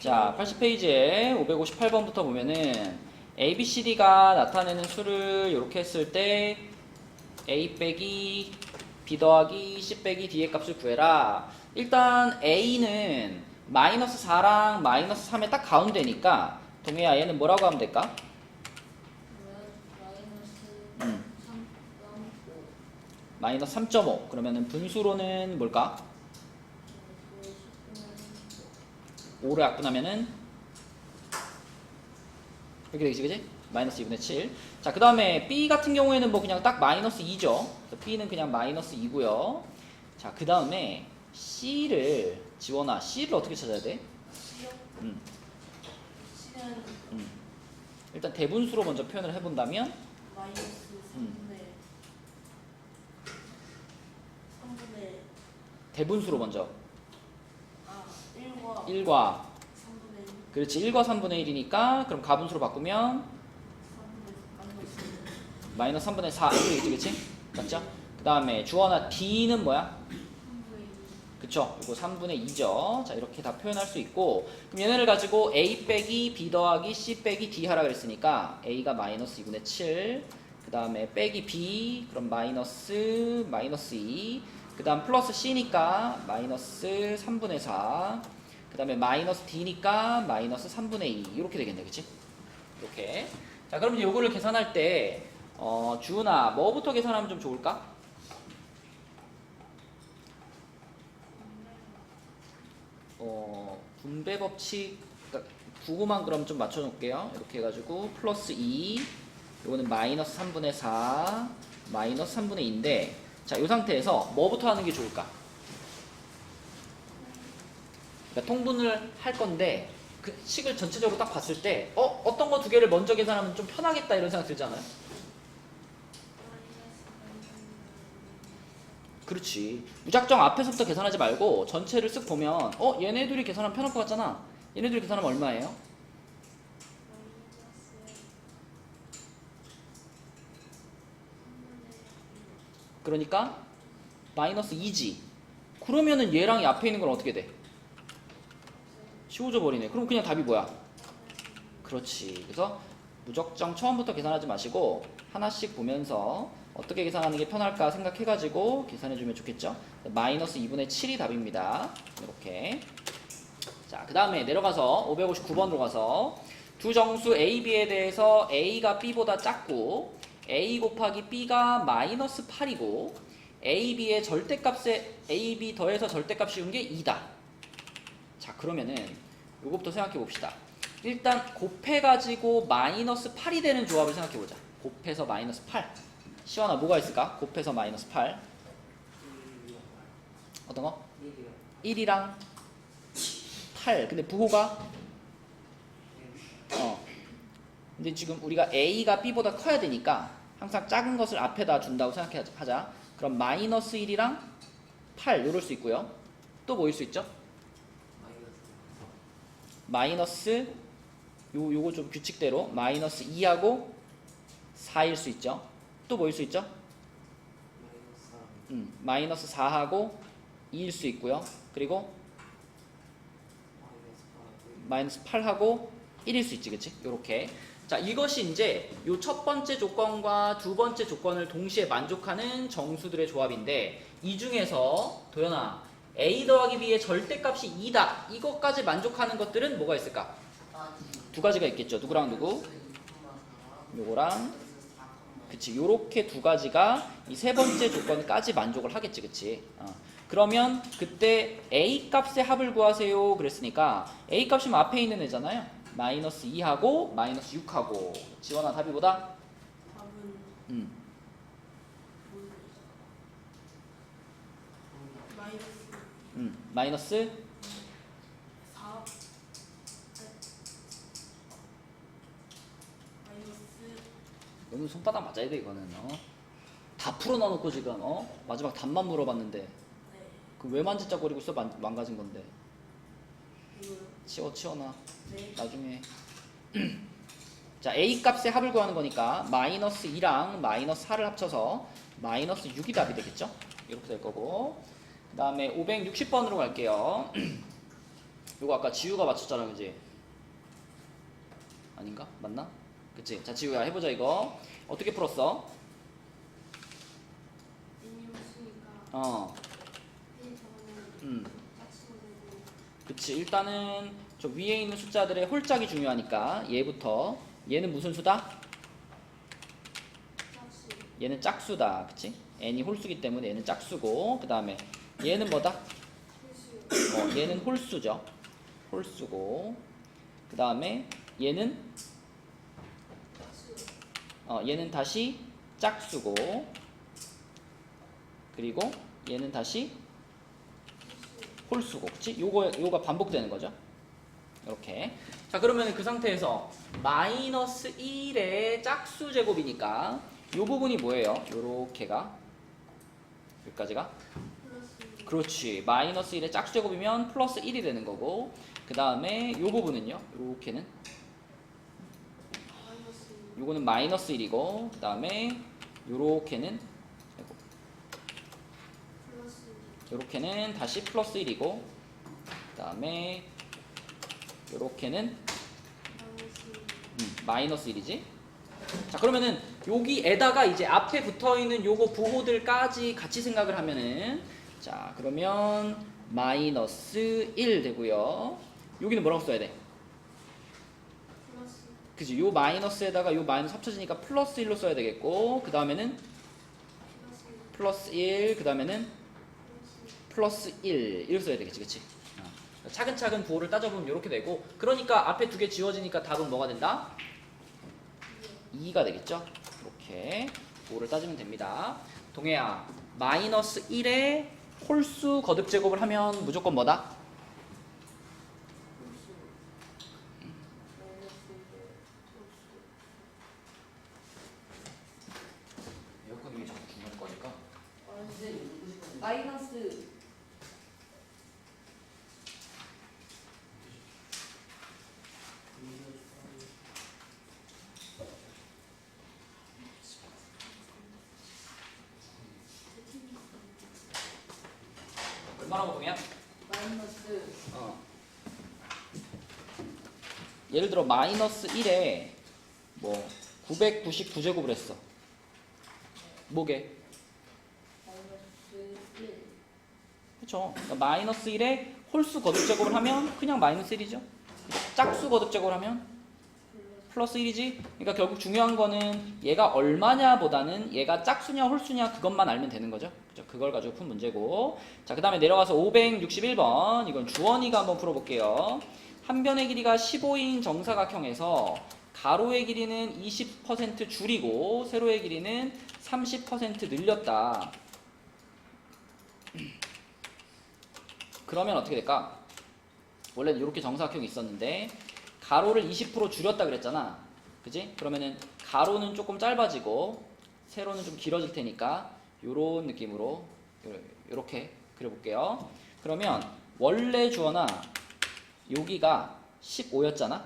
자, 80페이지에 558번부터 보면은 A, B, C, D가 나타내는 수를 이렇게 했을 때 A 빼기 B 더하기 C 빼기 D의 값을 구해라. 일단 A는 마이너스 4랑 마이너스 3의 딱 가운데니까 동해야 얘는 뭐라고 하면 될까? 음. 마이너스 3.5 그러면은 분수로는 뭘까? 5를 약분하면은 이렇게 되겠지 그지? 마이너스 2분의 7. 자, 그 다음에 B 같은 경우에는 뭐 그냥 딱 마이너스 2죠. 그래서 B는 그냥 마이너스 2고요. 자, 그 다음에 C를 지원아, C를 어떻게 찾아야 돼? 음, 음. 일단 대분수로 먼저 표현을 해본다면 마이너스 음. 3분의 3분의 대분수로 먼저 아 1과 1과 3분의 1 그렇지 1과 3분의 1이니까 그럼 가분수로 바꾸면 3분의 마이너스 마이너스 3분의 4 이렇게 되겠지? 맞죠? 그 다음에 주원아 D는 뭐야? 3분의 2 그쵸? 이거 3분의 2죠. 자, 이렇게 다 표현할 수 있고, 그럼 얘네를 가지고 A 빼기 B 더하기 C 빼기 D 하라 그랬으니까, A가 마이너스 2분의 7, 그 다음에 빼기 B, 그럼 마이너스, 마이너스 2, 그 다음 플러스 C니까 마이너스 3분의 4, 그 다음에 마이너스 D니까 마이너스 3분의 2, 이렇게 되겠네, 그치? 이렇게. 자, 그럼 이제 요거를 계산할 때, 어, 주은아, 뭐부터 계산하면 좀 좋을까? 어, 분배 법칙 그러니까 구구만 그럼 좀 맞춰 놓을게요. 이렇게 해가지고 플러스 2 요거는 마이너스 3분의 4 마이너스 3분의 2인데 자, 이 상태에서 뭐부터 하는 게 좋을까? 그러니까 통분을 할 건데 그 식을 전체적으로 딱 봤을 때 어, 어떤 거 두 개를 먼저 계산하면 좀 편하겠다 이런 생각 들잖아요. 그렇지. 무작정 앞에서부터 계산하지 말고 전체를 쓱 보면 어 얘네들이 계산하면 편할 것 같잖아. 얘네들이 계산하면 얼마예요? 그러니까 마이너스 2지. 그러면은 얘랑 이 앞에 있는 건 어떻게 돼? 씌워져 버리네. 그럼 그냥 답이 뭐야? 그렇지. 그래서 무작정 처음부터 계산하지 마시고 하나씩 보면서 어떻게 계산하는 게 편할까 생각해가지고 계산해주면 좋겠죠. 마이너스 2분의 7이 답입니다. 이렇게. 자, 그 다음에 내려가서 559번으로 가서 두 정수 A, B에 대해서 A가 B보다 작고 A 곱하기 B가 마이너스 8이고 A, B의 절대값에 A, B 더해서 절대값 씌운 게 2다. 자, 그러면은 요것부터 생각해 봅시다. 일단 곱해가지고 마이너스 8이 되는 조합을 생각해 보자. 곱해서 마이너스 8. 시원아 뭐가 있을까? 곱해서 마이너스 8. 어떤 거? 1이랑 8. 근데 부호가 어. 근데 지금 우리가 A가 B보다 커야 되니까 항상 작은 것을 앞에다 준다고 생각하자. 그럼 마이너스 1이랑 8 요럴 수 있고요. 또 뭐일 수 있죠? 마이너스 요 요거 좀 규칙대로 마이너스 2하고 4일 수 있죠. 또 뭐일 수 있죠? 음, 마이너스 4하고 2일 수 있고요. 그리고 마이너스 8하고 1일 수 있지, 그치? 요렇게. 자, 이것이 이제 요 첫 번째 조건과 두 번째 조건을 동시에 만족하는 정수들의 조합인데 이 중에서 도연아 a 더하기 b의 절대값이 2다. 이것까지 만족하는 것들은 뭐가 있을까? 두 가지가 있겠죠. 누구랑 누구? 요거랑 그치 요렇게 두 가지가 이 세 번째 조건까지 만족을 하겠지 그치 어. 그러면 그때 a 값의 합을 구하세요 그랬으니까 a 값이면 앞에 있는 애잖아요 마이너스 2하고 마이너스 6하고 지원아 답이 보다 답은 음. 마이너스 음. 마이너스 4 마이너스 너는 손바닥 맞아야 돼 이거는 어? 다 풀어놔놓고 지금 어? 마지막 답만 물어봤는데 네 그 왜 만지작거리고 있어 만, 망가진 건데 이거요 치워 치워놔 네 나중에 자 a 값의 합을 구하는 거니까 마이너스 2랑 마이너스 4를 합쳐서 마이너스 6이 답이 되겠죠? 이렇게 될 거고 그 다음에 560번으로 갈게요 요거 아까 지우가 맞췄잖아, 그지? 아닌가? 맞나? 그치? 자, 지우야 해보자 이거. 어떻게 풀었어? 없으니까 어, 음, 그치. 일단은 저 위에 있는 숫자들의 홀짝이 중요하니까 얘부터 얘는 무슨 수다? 얘는 짝수다, 그치? n이 홀수기 때문에 얘는 짝수고 그 다음에 얘는 뭐다? 어, 얘는 홀수죠. 홀수고 그 다음에 얘는 어, 얘는 다시 짝수고 그리고 얘는 다시 홀수고 그치? 요거 요가 반복되는 거죠. 이렇게. 자, 그러면 그 상태에서 마이너스 1의 짝수 제곱이니까 요 부분이 뭐예요? 요렇게가 여기까지가 그렇지. 마이너스 1의 짝수 제곱이면 플러스 1이 되는 거고 그 다음에 요 부분은요? 요렇게는 요거는 마이너스 1이고 그 다음에 요렇게는 요렇게는 다시 플러스 1이고 그 다음에 요렇게는 음, 마이너스 1이지 자 그러면은 여기에다가 이제 앞에 붙어있는 요거 부호들까지 같이 생각을 하면은 자 그러면 마이너스 1 되고요. 여기는 뭐라고 써야 돼? 플러스. 그지 요 마이너스에다가 요 마이너스 합쳐지니까 플러스 1로 써야 되겠고 그 다음에는 플러스 플러스 1그 다음에는 플러스 플러스 1 이렇게 써야 되겠지 그치? 어. 차근차근 부호를 따져보면 이렇게 되고 그러니까 앞에 두 개 지워지니까 답은 뭐가 된다? 2가 되겠죠? 이렇게 부호를 따지면 됩니다. 동해야 마이너스 1에 홀수 거듭 제곱을 하면 무조건 뭐다? 플러스 마이너스 플러스 에어컨 위에 자꾸 중요할 거니까 마이너스 얼마라고 보면? 마이너스. 어. 예를 들어 마이너스 1에 뭐 999제곱을 했어. 뭐게? 마이너스 1 그쵸. 그러니까 마이너스 1에 홀수 거듭 제곱을 하면 그냥 마이너스 1이죠. 짝수 거듭 제곱을 하면 플러스 1이지. 그러니까 결국 중요한 거는 얘가 얼마냐 보다는 얘가 짝수냐 홀수냐 그것만 알면 되는 거죠 그죠 그걸 가지고 푼 문제고 자 그 다음에 내려가서 561번 이건 주원이가 한번 풀어볼게요 한 변의 길이가 15인 정사각형에서 가로의 길이는 20% 줄이고 세로의 길이는 30% 늘렸다 그러면 어떻게 될까? 원래는 이렇게 정사각형이 있었는데 가로를 20% 줄였다 그랬잖아. 그지? 그러면은 가로는 조금 짧아지고 세로는 좀 길어질 테니까 요런 느낌으로 이렇게 그려볼게요. 그러면 원래 주어나 여기가 15였잖아.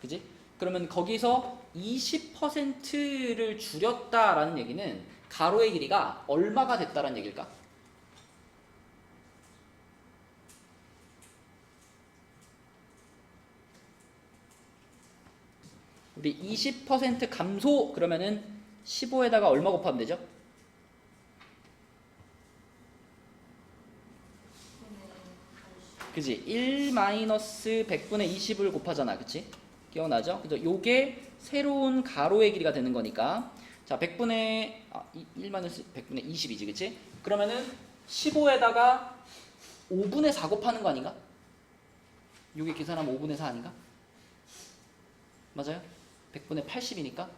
그지? 그러면 거기서 20%를 줄였다라는 얘기는 가로의 길이가 얼마가 됐다라는 얘기일까? 우리 20% 감소 그러면은 15에다가 얼마 곱하면 되죠? 그지? 1 마이너스 100분의 20을 곱하잖아. 그치? 기억나죠? 그래서 요게 새로운 가로의 길이가 되는 거니까 자 100분의 아, 1 마이너스 100분의 20이지. 그치? 그러면은 15에다가 5분의 4 곱하는 거 아닌가? 요게 계산하면 5분의 4 아닌가? 맞아요? 100분의 80이니까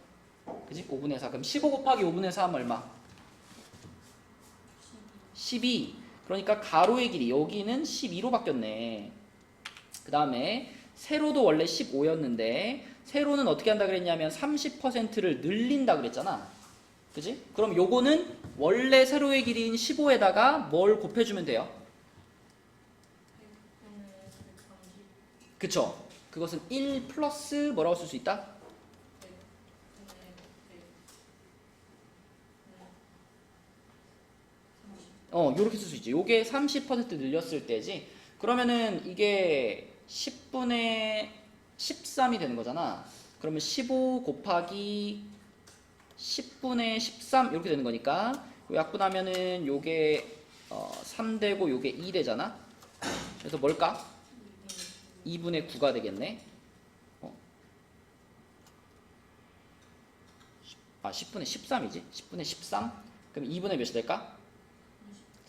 그지? 5분의 4 그럼 15 곱하기 5분의 4 하면 얼마? 12 그러니까 가로의 길이 여기는 12로 바뀌었네 그 다음에 세로도 원래 15였는데 세로는 어떻게 한다 그랬냐면 30%를 늘린다 그랬잖아 그지? 그럼 요거는 원래 세로의 길이인 15에다가 뭘 곱해주면 돼요? 100분의 130 그쵸? 그것은 1 플러스 뭐라고 쓸 수 있다? 100분의 100 어, 요렇게 쓸 수 있지. 요게 30% 늘렸을 때지. 그러면은 이게 10분의 13이 되는 거잖아. 그러면 15 곱하기 10분의 13 이렇게 되는 거니까 요 약분하면은 요게 어, 3 되고 요게 2 되잖아. 그래서 뭘까? 2분의 9가 되겠네. 어. 아, 10분의 13이지? 10분의 13? 그럼 2분의 몇이 될까?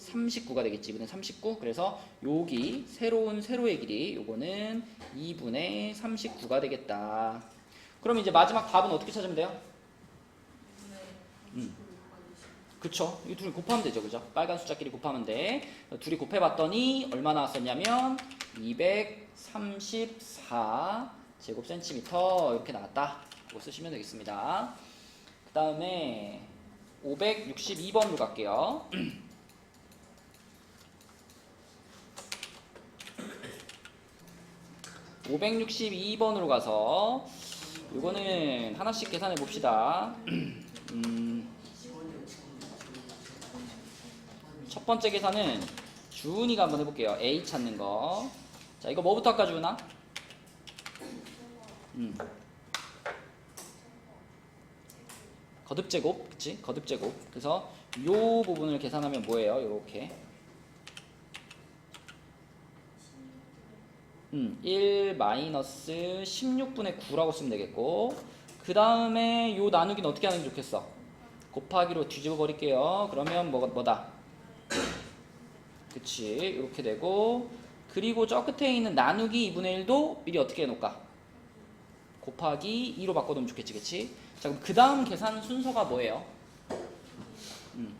39가 되겠지. 2분의 39. 그래서 여기 새로운 세로의 길이 요거는 2분의 39가 되겠다. 그럼 이제 마지막 답은 어떻게 찾으면 돼요? 음. 그쵸. 이 둘이 곱하면 되죠. 그죠? 빨간 숫자끼리 곱하면 돼. 둘이 곱해봤더니 얼마 나왔었냐면 234 제곱센티미터 이렇게 나왔다. 그거 쓰시면 되겠습니다. 그 다음에 562번으로 갈게요. (562번으로) 가서 이거는 하나씩 계산해 봅시다 음, 첫 번째 계산은 주은이가 한번 해볼게요 a 찾는 거 자 이거 뭐부터 할까 주은아 음. 거듭 제곱, 그치? 거듭 제곱. 그래서 요 부분을 계산하면 뭐예요? 요렇게. 음, 1 마이너스 16분의 9라고 쓰면 되겠고. 그 다음에 요 나누기는 어떻게 하는 게 좋겠어? 곱하기로 뒤집어 버릴게요. 그러면 뭐, 뭐다? 그치. 이렇게 되고. 그리고 저 끝에 있는 나누기 2분의 1도 미리 어떻게 해놓을까? 곱하기 2로 바꿔놓으면 좋겠지, 그치? 자, 그럼 그 다음 계산 순서가 뭐예요? 음.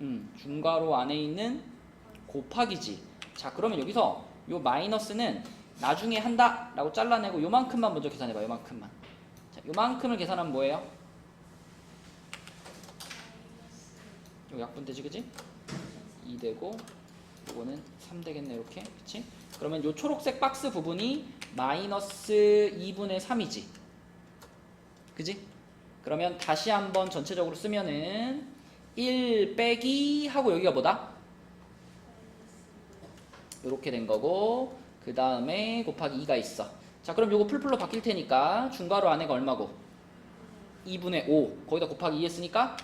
음, 중괄호 안에 있는 곱하기지. 자, 그러면 여기서 요 마이너스는 나중에 한다 라고 잘라내고 요만큼만 먼저 계산해봐, 요만큼만. 자, 요만큼을 계산하면 뭐예요? 요 약분되지, 그지? 2 되고, 요거는 3 되겠네, 이렇게. 그치? 그러면 요 초록색 박스 부분이 마이너스 2분의 3이지. 그지? 그러면 다시 한번 전체적으로 쓰면은 1 빼기 하고 여기가 뭐다? 이렇게 된 거고 그 다음에 곱하기 2가 있어 자 그럼 요거 풀풀로 바뀔 테니까 중괄호 안에가 얼마고? 2분의 5 거기다 곱하기 2 했으니까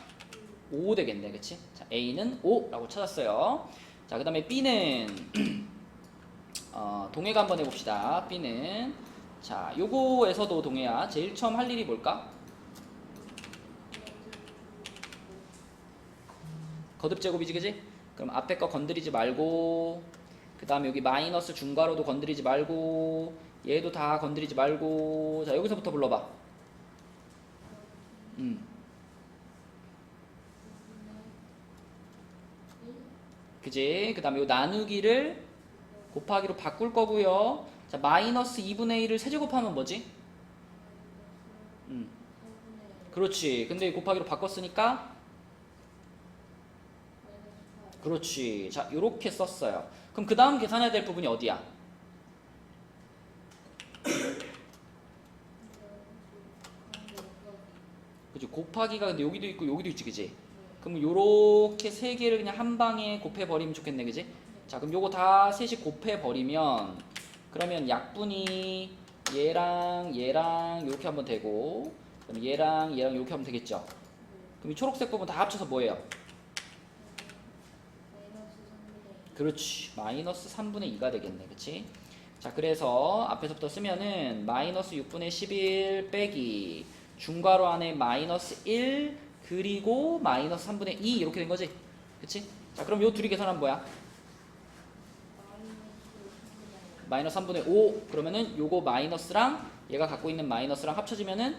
5 되겠네 그치? 자 A는 5라고 찾았어요 자 그 다음에 B는 어, 동해가 한번 해봅시다 B는 자, 요거에서도 동해야 제일 처음 할 일이 뭘까? 거듭 제곱이지, 그지? 그럼 앞에 거 건드리지 말고, 그 다음에 여기 마이너스 중괄호도 건드리지 말고, 얘도 다 건드리지 말고, 자, 여기서부터 불러봐. 음. 그지? 그 다음에 요 나누기를 곱하기로 바꿀 거고요. 자, 마이너스 2분의 1을 세제곱하면 뭐지? 음. 그렇지. 근데 곱하기로 바꿨으니까 그렇지. 자, 요렇게 썼어요. 그럼 그 다음 계산해야 될 부분이 어디야? 그지 곱하기가 근데 여기도 있고 여기도 있지, 그지? 그럼 요렇게 세 개를 그냥 한 방에 곱해 버리면 좋겠네, 그지? 자, 그럼 요거 다 셋이 곱해 버리면 그러면 약분이 얘랑 얘랑 이렇게 하면 되고 그럼 얘랑 얘랑 이렇게 하면 되겠죠. 그럼 이 초록색 부분 다 합쳐서 뭐예요? 그렇지. 마이너스 3분의 2가 되겠네. 그치? 자, 그래서 앞에서부터 쓰면은 마이너스 6분의 11 빼기 중괄호 안에 마이너스 1 그리고 마이너스 3분의 2 이렇게 된 거지? 그치? 자, 그럼 요 둘이 계산하면 뭐야? 마이너스 3분의 5 그러면은 요거 마이너스랑 얘가 갖고 있는 마이너스랑 합쳐지면은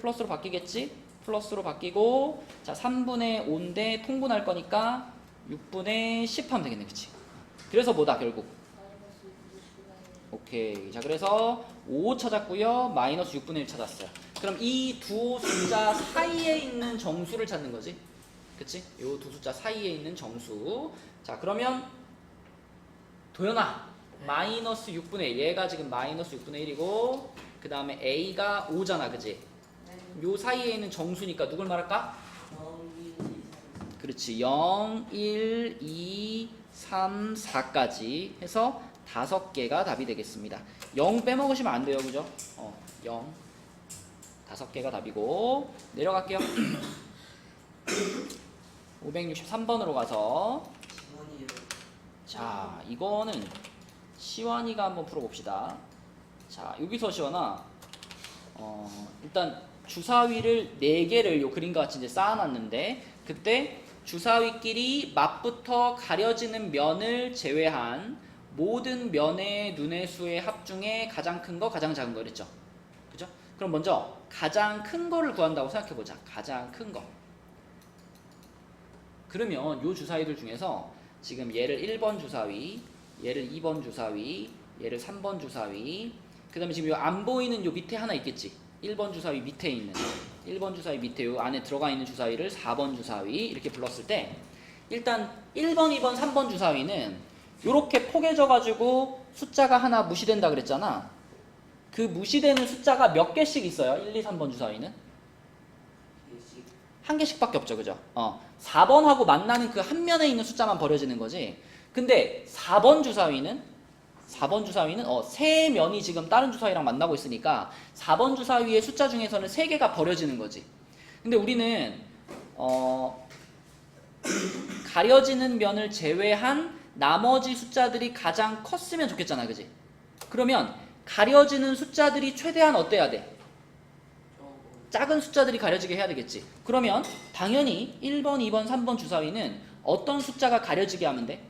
플러스로 바뀌겠지? 플러스로 바뀌고 자 3분의 5인데 통분할 거니까 6분의 10 하면 되겠네 그치? 그래서 뭐다 결국? 오케이. 자 그래서 5 찾았고요. 마이너스 6분의 1 찾았어요. 그럼 이 두 숫자 사이에 있는 정수를 찾는 거지? 그치? 요 두 숫자 사이에 있는 정수. 자 그러면 도연아 마이너스 6분의 1 얘가 지금 마이너스 6분의 1이고 그 다음에 A가 5잖아 그지? 요 사이에 있는 정수니까 누굴 말할까? 그렇지 0, 1, 2, 3, 4까지 해서 다섯 개가 답이 되겠습니다. 0 빼먹으시면 안 돼요. 그죠? 어, 0. 다섯 개가 답이고 내려갈게요. 563번으로 가서. 자, 이거는 시완이가 한번 풀어봅시다. 자, 여기서 시완아, 어, 일단 주사위를 4개를 요 그림과 같이 이제 쌓아놨는데, 그때 주사위끼리 맛부터 가려지는 면을 제외한 모든 면의 눈의 수의 합 중에 가장 큰 거, 가장 작은 거 그랬죠? 그죠? 그럼 먼저 가장 큰 거를 구한다고 생각해 보자. 가장 큰 거. 그러면 요 주사위들 중에서 지금 얘를 1번 주사위, 얘를 2번 주사위, 얘를 3번 주사위, 그 다음에 지금 요 안 보이는 요 밑에 하나 있겠지? 1번 주사위 밑에 있는 1번 주사위 밑에 요 안에 들어가 있는 주사위를 4번 주사위 이렇게 불렀을 때 일단 1번, 2번, 3번 주사위는 요렇게 포개져 가지고 숫자가 하나 무시된다 그랬잖아. 그 무시되는 숫자가 몇 개씩 있어요? 1, 2, 3번 주사위는? 한 개씩밖에 없죠, 그죠? 어, 4번하고 만나는 그 한 면에 있는 숫자만 버려지는 거지. 근데 4번 주사위는 4번 주사위는 어, 세 면이 지금 다른 주사위랑 만나고 있으니까 4번 주사위의 숫자 중에서는 세 개가 버려지는 거지. 근데 우리는 어, 가려지는 면을 제외한 나머지 숫자들이 가장 컸으면 좋겠잖아, 그지? 그러면 가려지는 숫자들이 최대한 어때야 돼? 작은 숫자들이 가려지게 해야 되겠지. 그러면 당연히 1번, 2번, 3번 주사위는 어떤 숫자가 가려지게 하면 돼?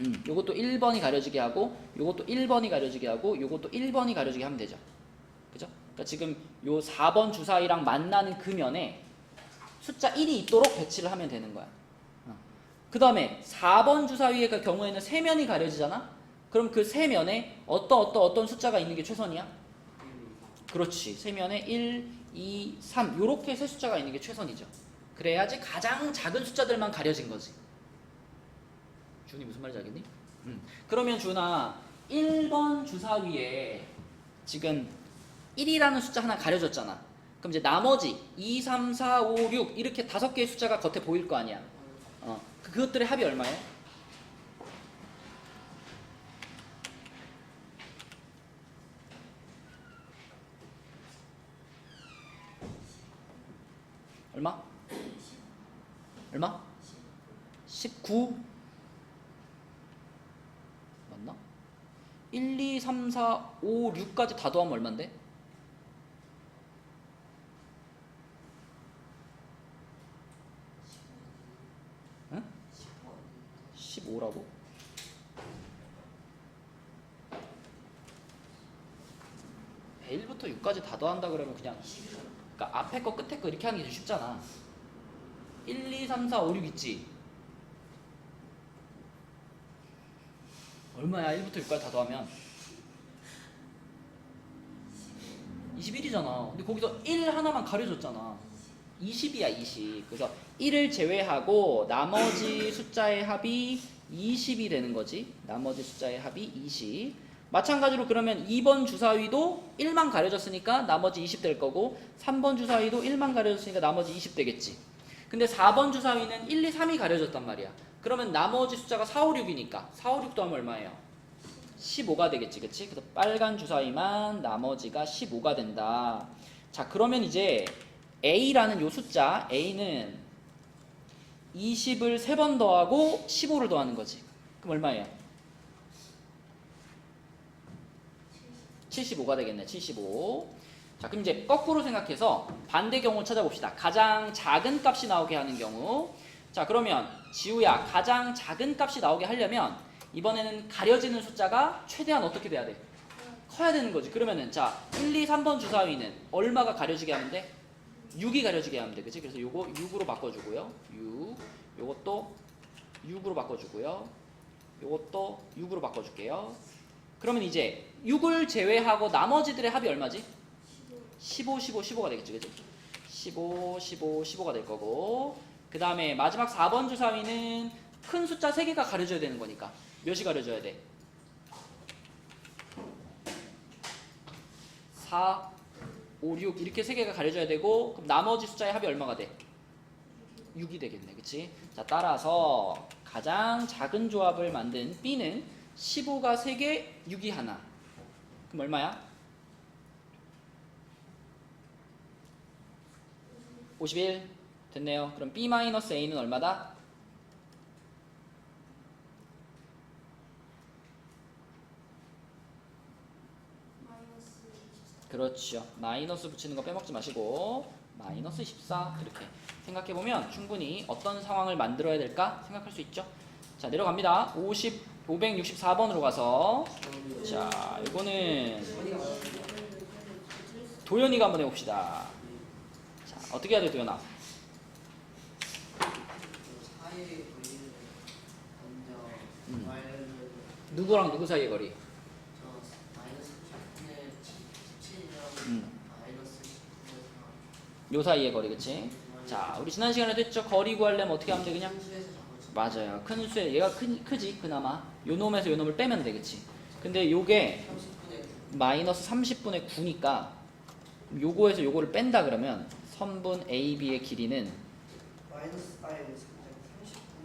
일. 음, 요것도 1번이 가려지게 하고 요것도 1번이 가려지게 하고 요것도 1번이 가려지게 하면 되죠. 그죠? 그러니까 지금 요 4번 주사위랑 만나는 그 면에 숫자 1이 있도록 배치를 하면 되는 거야. 그 다음에 4번 주사위의 그 경우에는 세 면이 가려지잖아? 그럼 그 세 면에 어떤 어떤 어떤 숫자가 있는 게 최선이야? 그렇지. 세 면에 1, 2, 3 요렇게 세 숫자가 있는 게 최선이죠. 그래야지 가장 작은 숫자들만 가려진 거지. 준이 무슨 말인지 알겠니? 음. 그러면 준아 1번 주사위에 지금 1이라는 숫자 하나 가려졌잖아. 그럼 이제 나머지 2, 3, 4, 5, 6 이렇게 다섯 개의 숫자가 겉에 보일 거 아니야. 어. 그- 그것들의 합이 얼마예요? 얼마? 얼마? 19 맞나? 1, 2, 3, 4, 5, 6까지 다 더하면 얼만데? 응? 15라고? 배 1부터 6까지 다 더한다 그러면 그냥 그러니까 앞에 거 끝에 거 이렇게 하는 게 좀 쉽잖아 1, 2, 3, 4, 5, 6 있지? 얼마야? 1부터 6까지 다 더하면? 21이잖아. 근데 거기서 1 하나만 가려줬잖아. 20이야 20 그래서 1을 제외하고 나머지 숫자의 합이 20이 되는 거지. 나머지 숫자의 합이 20 마찬가지로 그러면 2번 주사위도 1만 가려졌으니까 나머지 20 될 거고 3번 주사위도 1만 가려졌으니까 나머지 20 되겠지. 근데 4번 주사위는 1, 2, 3이 가려졌단 말이야 그러면 나머지 숫자가 4, 5, 6이니까 4, 5, 6도 하면 얼마예요? 15가 되겠지 그치? 그래서 빨간 주사위만 나머지가 15가 된다 자 그러면 이제 A라는 요 숫자 A는 20을 3번 더하고 15를 더하는 거지. 그럼 얼마예요? 75가 되겠네. 75. 자, 그럼 이제 거꾸로 생각해서 반대 경우 찾아봅시다. 가장 작은 값이 나오게 하는 경우. 자, 그러면 지우야, 가장 작은 값이 나오게 하려면 이번에는 가려지는 숫자가 최대한 어떻게 돼야 돼? 커야 되는 거지. 그러면은 자, 1, 2, 3번 주사위는 얼마가 가려지게 돼? 6이 가려지게 하면 돼. 그치? 그래서 요거 6으로 바꿔주고요. 6. 요것도 6으로 바꿔주고요. 요것도 6으로 바꿔줄게요. 그러면 이제 6을 제외하고 나머지들의 합이 얼마지? 15, 15, 15가 되겠지. 그치? 15, 15, 15가 될 거고. 그 다음에 마지막 4번 주사위는 큰 숫자 3개가 가려져야 되는 거니까. 몇이 가려져야 돼? 4, 5, 6 이렇게 세 개가 가려져야 되고 그럼 나머지 숫자의 합이 얼마가 돼? 6이 되겠네. 그치? 자, 따라서 가장 작은 조합을 만든 B는 15가 3개, 6이 하나. 그럼 얼마야? 51 됐네요. 그럼 B-A는 얼마다? 마이너스 24 그렇죠. 마이너스 붙이는 거 빼먹지 마시고 마이너스 14 이렇게 생각해 보면 충분히 어떤 상황을 만들어야 될까 생각할 수 있죠. 자 내려갑니다. 50 564번으로 가서 자 이거는 도연이가 한번 해봅시다. 자 어떻게 해야 돼 도연아? 사이의 거리를 먼저 음. 누구랑 누구 사이의 거리? 저 마이너스 10분의 17이랑 음. 마이너스 10분의 요 사이의 거리 그치? 4 자 우리 지난 시간에도 했죠. 거리 구하려면 어떻게 하면 돼 그냥? 수에서 잡아줘 맞아요. 큰 수에 얘가 크, 크지 그나마 요 놈에서 요 놈을 빼면 돼 그치? 근데 요게 30분의 마이너스 30분의 9니까 요거에서 요거를 뺀다 그러면 선분 AB의 길이는 마이너스 아니 30분의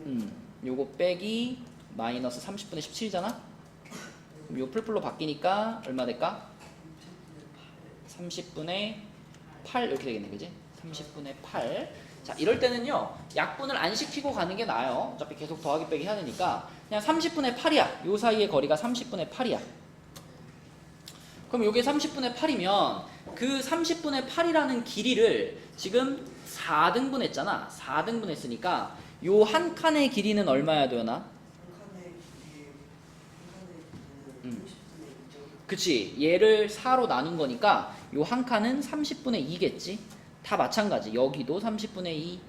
음, 요거 빼기 마이너스 30분의 17이잖아? 그럼 요 풀풀로 바뀌니까 얼마 될까? 30분의 8 이렇게 되겠네 그지? 30분의 8 자, 이럴 때는요, 약분을 안 시키고 가는 게 나아요. 어차피 계속 더하기 빼기 해야 되니까. 그냥 30분의 8이야. 요 사이의 거리가 30분의 8이야. 그럼 요게 30분의 8이면 그 30분의 8이라는 길이를 지금 4등분 했잖아. 4등분 했으니까 요 한 칸의 길이는 얼마야 되나? 음. 30분의 2죠. 그치. 얘를 4로 나눈 거니까 요 한 칸은 30분의 2겠지. 다 마찬가지. 여기도 30분의 2.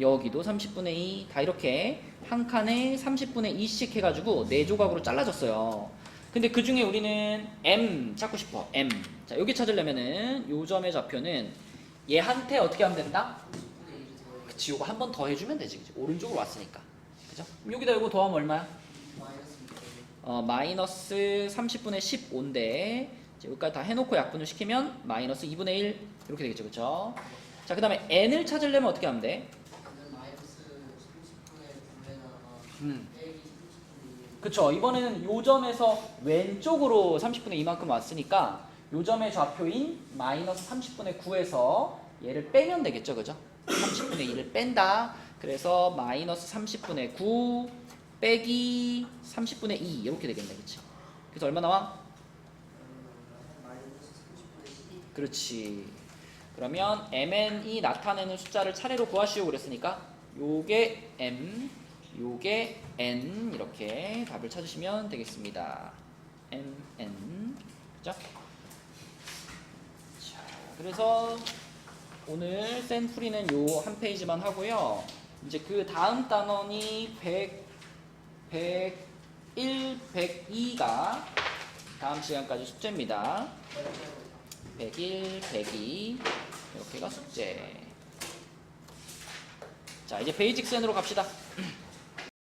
여기도 30분의 2. 다 이렇게 한 칸에 30분의 2씩 해가지고 네 조각으로 잘라졌어요. 근데 그 중에 우리는 M 찾고 싶어. M. 자, 여기 찾으려면은 요 점의 좌표는 얘한테 어떻게 하면 된다? 10분의 1을 더해 그치. 요거 한번 더 해주면 되지. 그치? 오른쪽으로 왔으니까. 그죠? 그럼 여기다 요거 더하면 얼마야? 마이너스 2 어, 마이너스 30분의 15인데 여기까지 다 해놓고 약분을 시키면 마이너스 2분의 1 이렇게 되겠죠 그쵸 자그 다음에 n을 찾으려면 어떻게 하면 돼? 저는 마이너스 30분의 9에다가 음. 빼기 30분의 1 그쵸 이번에는 요 점에서 왼쪽으로 30분의 2만큼 왔으니까 요 점의 좌표인 마이너스 30분의 9에서 얘를 빼면 되겠죠 그죠 30분의 2를 뺀다 그래서 마이너스 30분의 9 빼기 30분의 2 이렇게 되겠네 그치 그래서 얼마 나와? 음, 마이너스 30분의 12 그렇지. 그러면 mn이 나타내는 숫자를 차례로 구하시오 그랬으니까 요게 m, 요게 n 이렇게 답을 찾으시면 되겠습니다. m, n. 그죠? 자, 그래서 오늘 센 풀이는 요 한 페이지만 하고요. 이제 그 다음 단원이 100, 101, 102가 다음 시간까지 숙제입니다. 101, 102 이렇게가 숙제. 자 이제 베이직 센으로 갑시다.